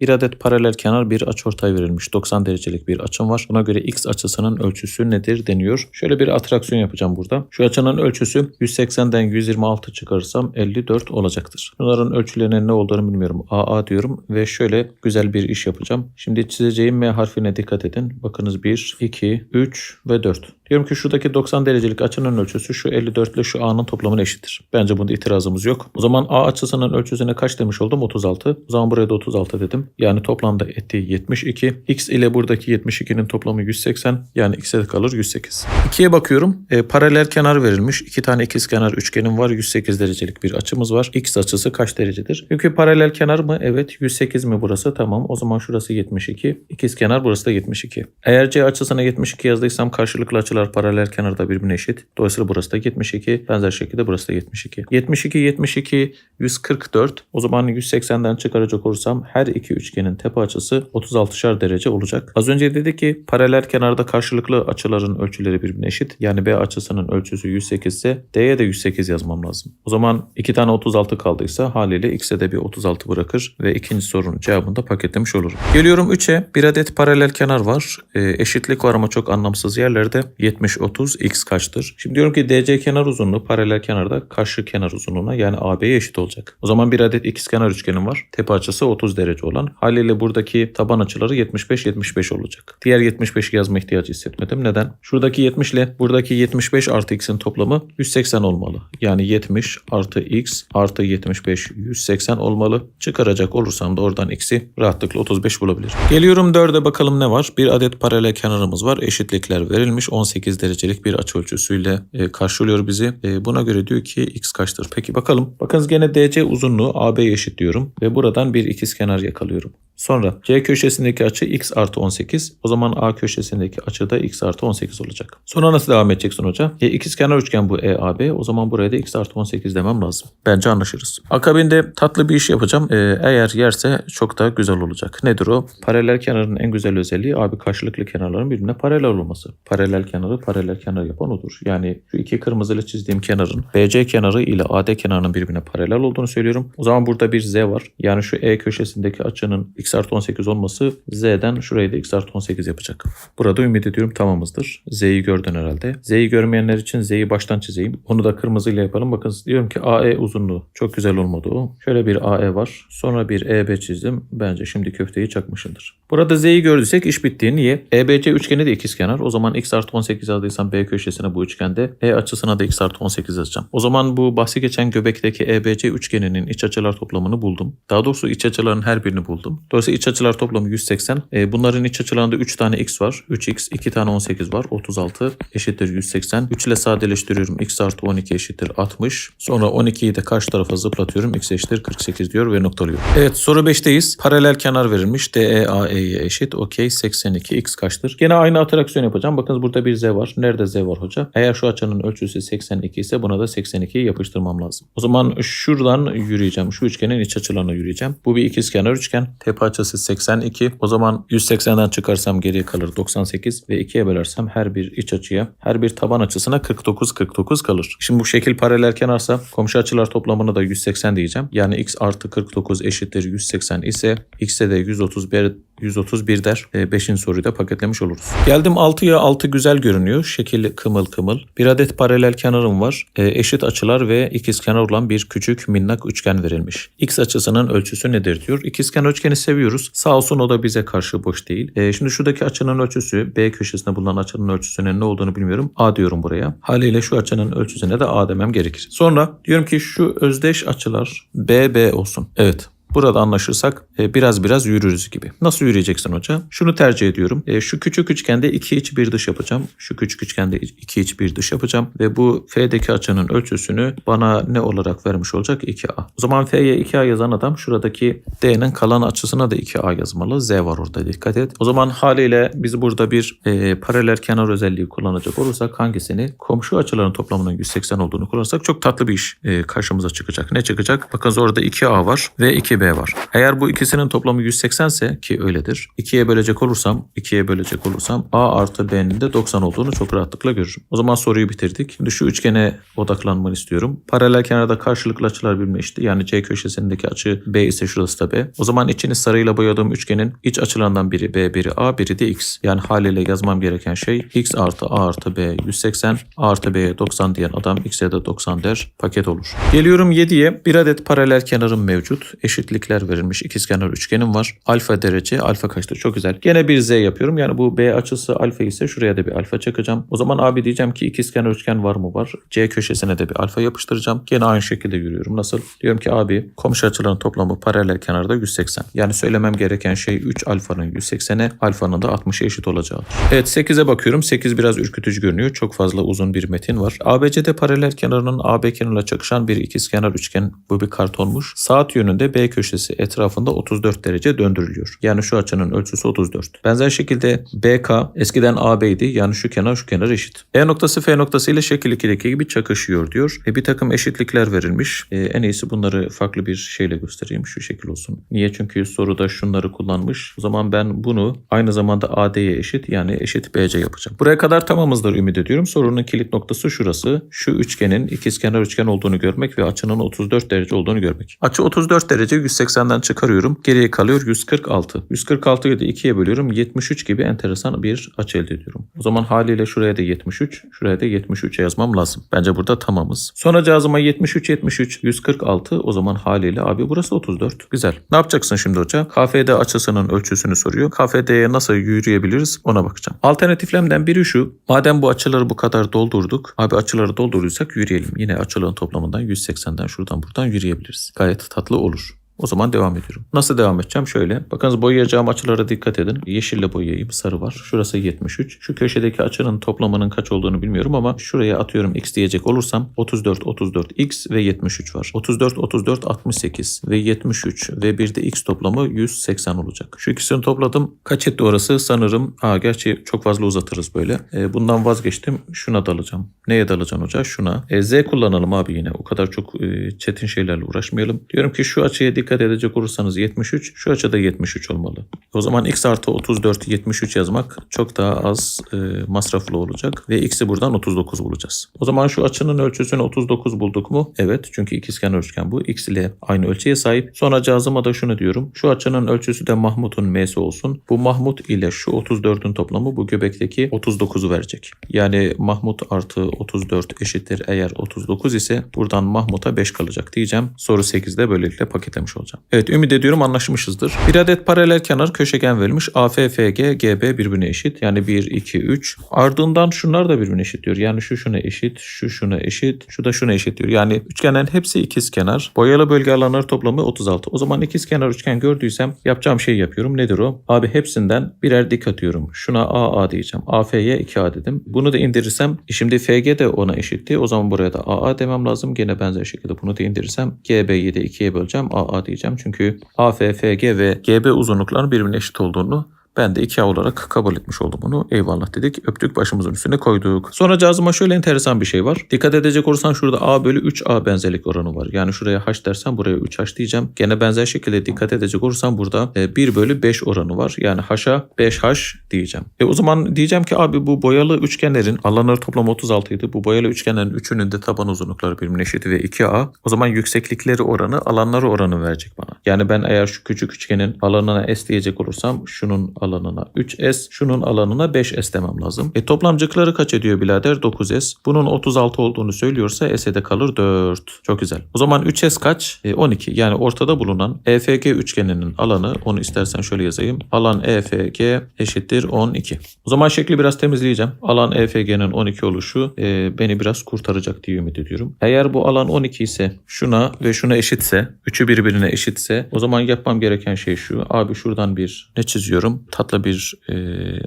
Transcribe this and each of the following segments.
Bir adet paralel kenar bir açıortay verilmiş. 90 derecelik bir açım var. Buna göre x açısının ölçüsü nedir deniyor. Şöyle bir atraksiyon yapacağım burada. Şu açının ölçüsü 180'den 126 çıkarırsam 54 olacaktır. Bunların ölçülerinin ne olduğunu bilmiyorum. AA diyorum ve şöyle güzel bir iş yapacağım. Şimdi çizeceğim M harfine dikkat edin. Bakınız 1, 2, 3 ve 4. Diyorum ki şuradaki 90 derecelik açının ölçüsü şu 54 ile şu A'nın toplamına eşittir. Bence bunda itirazımız yok. O zaman A açısının ölçüsüne kaç demiş oldum? 36. O zaman buraya da 36 dedim. Yani toplamda ettiği 72. X ile buradaki 72'nin toplamı 180. Yani X'e kalır 108. 2'ye bakıyorum. E, paralel kenar verilmiş. 2 tane ikizkenar üçgenim var. 108 derecelik bir açımız var. X açısı kaç derecedir? Çünkü paralel kenar mı? Evet. 108 mi burası? Tamam. O zaman şurası 72. İkizkenar burası da 72. Eğer C açısına 72 yazdıysam karşılıklı açılar paralel kenarda birbirine eşit. Dolayısıyla burası da 72. Benzer şekilde burası da 72. 72, 72, 144. O zaman 180'den çıkaracak olursam her iki üçgenin tepe açısı 36'şar derece olacak. Az önce dedik ki paralel kenarda karşılıklı açıların ölçüleri birbirine eşit. Yani B açısının ölçüsü 108 ise D'ye de 108 yazmam lazım. O zaman iki tane 36 kaldıysa haliyle X'e de bir 36 bırakır ve ikinci sorunun cevabını da paketlemiş olurum. Geliyorum 3'e. Bir adet paralel kenar var. E, eşitlik var ama çok anlamsız yerlerde. 70, 30, X kaçtır? Şimdi diyorum ki DC kenar uzunluğu paralel kenarda karşı kenar uzunluğuna yani AB'ye eşit olacak. O zaman bir adet ikizkenar üçgenim var. Tepe açısı 30 derece olan. Haliyle buradaki taban açıları 75-75 olacak. Diğer 75'i yazma ihtiyacı hissetmedim. Neden? Şuradaki 70 ile buradaki 75 artı x'in toplamı 180 olmalı. Yani 70 artı x artı 75 180 olmalı. Çıkaracak olursam da oradan x'i rahatlıkla 35 bulabilirim. Geliyorum 4'e bakalım ne var? Bir adet paralel kenarımız var. Eşitlikler verilmiş. 18 derecelik bir açı ölçüsüyle e, karşılıyor bizi. E, buna göre diyor ki x kaçtır? Peki bakalım. Bakınız gene DC uzunluğu AB'ye eşit diyorum. Ve buradan bir ikizkenar yakalıyorum. Sonra C köşesindeki açı x artı 18. O zaman A köşesindeki açı da x artı 18 olacak. Sonra nasıl devam edeceksin hoca? E, ikizkenar üçgen bu EAB. O zaman buraya da x artı 18 demem lazım. Bence anlaşırız. Akabinde tatlı bir iş yapacağım. E, eğer yerse çok da güzel olacak. Nedir o? Paralel kenarın en güzel özelliği abi karşılıklı kenarların birbirine paralel olması. Paralel kenarı paralel kenar yapan odur. Yani şu iki kırmızıyla çizdiğim kenarın BC kenarı ile AD kenarının birbirine paralel olduğunu söylüyorum. O zaman burada bir Z var. Yani şu E köşesindeki açının x artı 18 olması Z'den şurayı da x artı 18 yapacak. Burada ümit ediyorum tamamızdır. Z'yi gördün herhalde. Z'yi görmeyenler için Z'yi baştan çizeyim. Onu da kırmızıyla yapalım. Bakın diyorum ki AE uzunluğu. Çok güzel olmadı o. Şöyle bir AE var. Sonra bir EB çizdim. Bence şimdi köfteyi çakmışımdır. Burada Z'yi gördüysek iş bitti. Niye? EBC üçgeni de ikizkenar. O zaman x artı 18 yazdıysam B köşesine bu üçgende E açısına da x artı 18 yazacağım. O zaman bu bahsi geçen göbekteki EBC üçgeninin iç açılar toplamını buldum. Daha doğrusu iç açıların her birini buldum. Dolayısıyla iç açılar toplamı 180. E, bunların iç açılarında 3 tane x var. 3x, 2 tane 18 var. 36 eşittir 180. 3 ile sadeleştiriyorum. x artı 12 eşittir 60. Sonra 12'yi de karşı tarafa zıplatıyorum. x eşittir 48 diyor ve noktalıyor. Evet soru 5'teyiz. Paralel kenar verilmiş. DEAE'ye eşit. Okey 82. x kaçtır? Gene aynı atraksiyon yapacağım. Bakınız burada bir z var. Nerede z var hoca? Eğer şu açının ölçüsü 82 ise buna da 82'yi yapıştırmam lazım. O zaman şuradan yürüyeceğim. Şu üçgenin iç açılarına yürüyeceğim. Bu bir ikizkenar üçgen. Tepe açısı 82. O zaman 180'den çıkarsam geriye kalır 98 ve 2'ye bölersem her bir iç açıya, her bir taban açısına 49 49 kalır. Şimdi bu şekil paralel kenarsa komşu açılar toplamına da 180 diyeceğim. Yani x artı 49 eşittir 180 ise x'e de 131 131 der. 5. soruyu da paketlemiş oluruz. Geldim 6'ya 6 güzel görünüyor. Şekil kımıl kımıl. Bir adet paralel kenarım var. E, eşit açılar ve ikizkenar olan bir küçük minnak üçgen verilmiş. X açısının ölçüsü nedir diyor. İkizkenar üçgeni seviyoruz. Sağ olsun o da bize karşı boş değil. E, şimdi şuradaki açının ölçüsü B köşesinde bulunan açının ölçüsünün ne olduğunu bilmiyorum. A diyorum buraya. Haliyle şu açının ölçüsüne de A demem gerekir. Sonra diyorum ki şu özdeş açılar BB olsun. Evet Burada anlaşırsak e, biraz biraz yürürüz gibi. Nasıl yürüyeceksin hoca? Şunu tercih ediyorum. E, şu küçük üçgende iki iç bir dış yapacağım. Şu küçük üçgende iki iç bir dış yapacağım. Ve bu F'deki açının ölçüsünü bana ne olarak vermiş olacak? 2A. O zaman F'ye 2A yazan adam şuradaki D'nin kalan açısına da 2A yazmalı. Z var orada dikkat et. O zaman haliyle biz burada bir e, paralel kenar özelliği kullanacak olursak hangisini? Komşu açıların toplamının 180 olduğunu kullanırsak çok tatlı bir iş e, karşımıza çıkacak. Ne çıkacak? Bakın orada 2A var ve 2 2B var. Eğer bu ikisinin toplamı 180 ise ki öyledir. 2'ye bölecek olursam, 2'ye bölecek olursam A artı B'nin de 90 olduğunu çok rahatlıkla görürüm. O zaman soruyu bitirdik. Şimdi şu üçgene odaklanmanı istiyorum. Paralel kenarda karşılıklı açılar eşit. Yani C köşesindeki açı B ise şurası da B. O zaman içini sarıyla boyadığım üçgenin iç açılarından biri B, biri A, biri de X. Yani haliyle yazmam gereken şey X artı A artı B 180, A artı B'ye 90 diyen adam X'e de 90 der. Paket olur. Geliyorum 7'ye. Bir adet paralel kenarım mevcut. Eşitlikler verilmiş. İkizkenar üçgenim var. Alfa derece. Alfa kaçtır? Çok güzel. Gene bir Z yapıyorum. Yani bu B açısı alfa ise şuraya da bir alfa çakacağım. O zaman abi diyeceğim ki ikizkenar üçgen var mı? Var. C köşesine de bir alfa yapıştıracağım. Gene aynı şekilde yürüyorum. Nasıl? Diyorum ki abi komşu açıların toplamı paralel kenarda 180. Yani söylemem gereken şey 3 alfanın 180'e alfanın da 60'a eşit olacağı. Evet 8'e bakıyorum. 8 biraz ürkütücü görünüyor. Çok fazla uzun bir metin var. ABC'de paralel kenarının AB kenarıyla çakışan bir ikizkenar üçgen. Bu bir kartonmuş. Saat yönünde B köşesi etrafında 34 derece döndürülüyor. Yani şu açının ölçüsü 34. Benzer şekilde BK eskiden AB'ydi. Yani şu kenar şu kenar eşit. E noktası F noktası ile şekil 2'deki gibi çakışıyor diyor. E bir takım eşitlikler verilmiş. E, en iyisi bunları farklı bir şeyle göstereyim. Şu şekil olsun. Niye? Çünkü soruda şunları kullanmış. O zaman ben bunu aynı zamanda AD'ye eşit yani eşit BC yapacağım. Buraya kadar tamamızdır ümit ediyorum. Sorunun kilit noktası şurası. Şu üçgenin ikizkenar üçgen olduğunu görmek ve açının 34 derece olduğunu görmek. Açı 34 derece 180'den çıkarıyorum. Geriye kalıyor 146. 146'yı da 2'ye bölüyorum. 73 gibi enteresan bir açı elde ediyorum. O zaman haliyle şuraya da 73, şuraya da 73 yazmam lazım. Bence burada tamamız. Sonra cazıma 73, 73, 146. O zaman haliyle abi burası 34. Güzel. Ne yapacaksın şimdi hoca? KFD açısının ölçüsünü soruyor. KFD'ye nasıl yürüyebiliriz ona bakacağım. Alternatiflerden biri şu. Madem bu açıları bu kadar doldurduk. Abi açıları doldurduysak yürüyelim. Yine açıların toplamından 180'den şuradan buradan yürüyebiliriz. Gayet tatlı olur. O zaman devam ediyorum. Nasıl devam edeceğim? Şöyle. Bakınız boyayacağım açılara dikkat edin. Yeşille boyayayım. Sarı var. Şurası 73. Şu köşedeki açının toplamının kaç olduğunu bilmiyorum ama şuraya atıyorum x diyecek olursam 34, 34 x ve 73 var. 34, 34, 68 ve 73 ve bir de x toplamı 180 olacak. Şu ikisini topladım. Kaç etti orası? Sanırım. Ha gerçi çok fazla uzatırız böyle. E, bundan vazgeçtim. Şuna dalacağım. Neye dalacaksın hoca? Şuna. E, z kullanalım abi yine. O kadar çok e, çetin şeylerle uğraşmayalım. Diyorum ki şu açıya dikkat edecek olursanız 73. Şu açıda 73 olmalı. O zaman x artı 34 73 yazmak çok daha az e, masraflı olacak. Ve x'i buradan 39 bulacağız. O zaman şu açının ölçüsünü 39 bulduk mu? Evet. Çünkü ikizkenar üçgen bu. x ile aynı ölçüye sahip. Sonra cazıma da şunu diyorum. Şu açının ölçüsü de Mahmut'un m'si olsun. Bu Mahmut ile şu 34'ün toplamı bu göbekteki 39'u verecek. Yani Mahmut artı 34 eşittir eğer 39 ise buradan Mahmut'a 5 kalacak diyeceğim. Soru 8'de böylelikle paketlemiş olacağım. Evet ümit ediyorum anlaşmışızdır. Bir adet paralel kenar köşegen verilmiş. AFFG, GB birbirine eşit. Yani 1, 2, 3. Ardından şunlar da birbirine eşit diyor. Yani şu şuna eşit, şu şuna eşit, şu da şuna eşit diyor. Yani üçgenlerin hepsi ikiz kenar. Boyalı bölge alanları toplamı 36. O zaman ikiz kenar üçgen gördüysem yapacağım şey yapıyorum. Nedir o? Abi hepsinden birer dik atıyorum. Şuna AA diyeceğim. AF'ye 2A dedim. Bunu da indirirsem e şimdi FG de ona eşitti. O zaman buraya da AA demem lazım. Gene benzer şekilde bunu da indirirsem GB'yi de 2'ye böleceğim. AA diyeceğim. Çünkü AF, FG ve GB uzunluklarının birbirine eşit olduğunu ben de 2A olarak kabul etmiş oldum bunu. Eyvallah dedik. Öptük başımızın üstüne koyduk. Sonra cazıma şöyle enteresan bir şey var. Dikkat edecek olursan şurada A bölü 3A benzerlik oranı var. Yani şuraya H dersen buraya 3H diyeceğim. Gene benzer şekilde dikkat edecek olursan burada 1 bölü 5 oranı var. Yani H'a 5H diyeceğim. E o zaman diyeceğim ki abi bu boyalı üçgenlerin alanları toplam 36 idi. Bu boyalı üçgenlerin üçünün de taban uzunlukları birbirine eşit ve 2A. O zaman yükseklikleri oranı alanları oranı verecek bana. Yani ben eğer şu küçük üçgenin alanına S diyecek olursam şunun alanına 3S, şunun alanına 5S demem lazım. E toplamcıkları kaç ediyor birader? 9S. Bunun 36 olduğunu söylüyorsa S'e de kalır 4. Çok güzel. O zaman 3S kaç? E 12. Yani ortada bulunan EFG üçgeninin alanı, onu istersen şöyle yazayım. Alan EFG eşittir 12. O zaman şekli biraz temizleyeceğim. Alan EFG'nin 12 oluşu e, beni biraz kurtaracak diye ümit ediyorum. Eğer bu alan 12 ise şuna ve şuna eşitse, üçü birbirine eşitse o zaman yapmam gereken şey şu. Abi şuradan bir ne çiziyorum? Tatlı bir e,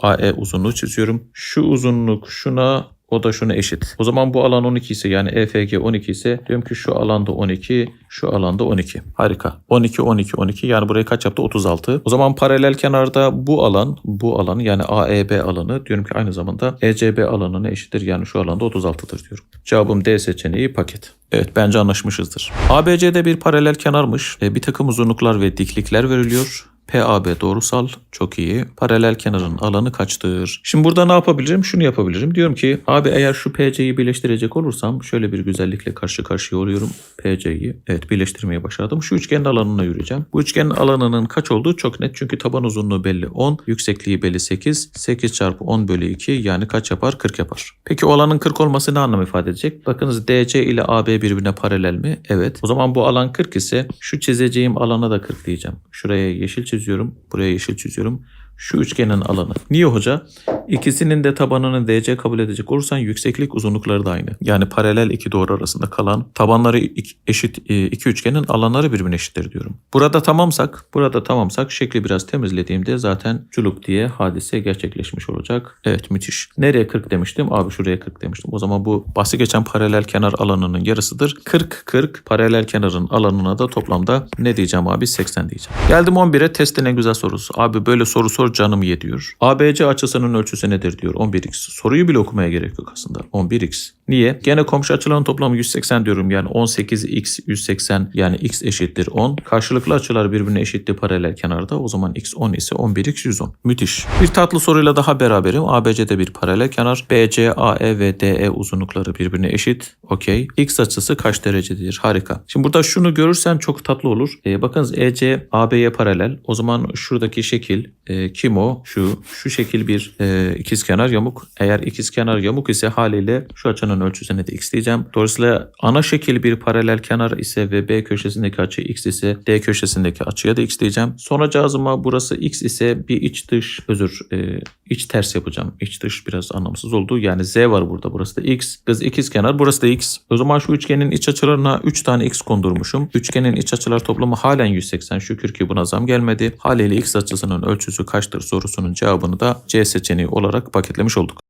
AE uzunluğu çiziyorum. Şu uzunluk şuna O da şuna eşit. O zaman bu alan 12 ise yani EFG 12 ise diyorum ki şu alanda 12, şu alanda 12. Harika. 12, 12, 12 yani buraya kaç yaptı? 36. O zaman paralel kenarda bu alan, bu alan yani AEB alanı diyorum ki aynı zamanda ECB alanına eşittir. Yani şu alanda 36'dır diyorum. Cevabım D seçeneği paket. Evet bence anlaşmışızdır. ABC'de bir paralel kenarmış. E, bir takım uzunluklar ve diklikler veriliyor. PAB doğrusal çok iyi. Paralel kenarın alanı kaçtır? Şimdi burada ne yapabilirim? Şunu yapabilirim. Diyorum ki abi eğer şu PC'yi birleştirecek olursam şöyle bir güzellikle karşı karşıya oluyorum. PC'yi evet birleştirmeye başladım. Şu üçgenin alanına yürüyeceğim. Bu üçgenin alanının kaç olduğu çok net. Çünkü taban uzunluğu belli 10. Yüksekliği belli 8. 8 çarpı 10 bölü 2 yani kaç yapar? 40 yapar. Peki o alanın 40 olması ne anlam ifade edecek? Bakınız DC ile AB birbirine paralel mi? Evet. O zaman bu alan 40 ise şu çizeceğim alana da 40 diyeceğim. Şuraya yeşil çiziyorum. Buraya yeşil çiziyorum. Şu üçgenin alanı. Niye hoca? İkisinin de tabanını DC kabul edecek olursan yükseklik uzunlukları da aynı. Yani paralel iki doğru arasında kalan tabanları eşit e, iki üçgenin alanları birbirine eşittir diyorum. Burada tamamsak, burada tamamsak şekli biraz temizlediğimde zaten culuk diye hadise gerçekleşmiş olacak. Evet müthiş. Nereye 40 demiştim? Abi şuraya 40 demiştim. O zaman bu bahsi geçen paralel kenar alanının yarısıdır. 40 40 paralel kenarın alanına da toplamda ne diyeceğim abi? 80 diyeceğim. Geldim 11'e testin en güzel sorusu. Abi böyle soru sor canım ye diyor. ABC açısının ölçüsü nedir diyor 11x. Soruyu bile okumaya gerek yok aslında. 11x. Niye? Gene komşu açıların toplamı 180 diyorum. Yani 18x 180 yani x eşittir 10. Karşılıklı açılar birbirine eşittir paralel kenarda. O zaman x 10 ise 11x 110. Müthiş. Bir tatlı soruyla daha beraberim. ABC'de bir paralel kenar. BC, AE ve DE uzunlukları birbirine eşit. Okey. X açısı kaç derecedir? Harika. Şimdi burada şunu görürsem çok tatlı olur. Ee, bakınız EC AB'ye paralel. O zaman şuradaki şekil e, kim o? Şu. Şu şekil bir e, ikizkenar yamuk. Eğer ikizkenar yamuk ise haliyle şu açının ölçüsüne de x diyeceğim. Dolayısıyla ana şekil bir paralel kenar ise ve B köşesindeki açı x ise D köşesindeki açıya da x diyeceğim. Sonracığızıma burası x ise bir iç dış özür e, iç ters yapacağım. İç dış biraz anlamsız oldu. Yani z var burada. Burası da x. Kız ikizkenar. Burası da x. O zaman şu üçgenin iç açılarına 3 tane x kondurmuşum. Üçgenin iç açılar toplamı halen 180. Şükür ki buna zam gelmedi. Haliyle x açısının ölçüsü kaçtır sorusunun cevabını da C seçeneği olarak paketlemiş olduk.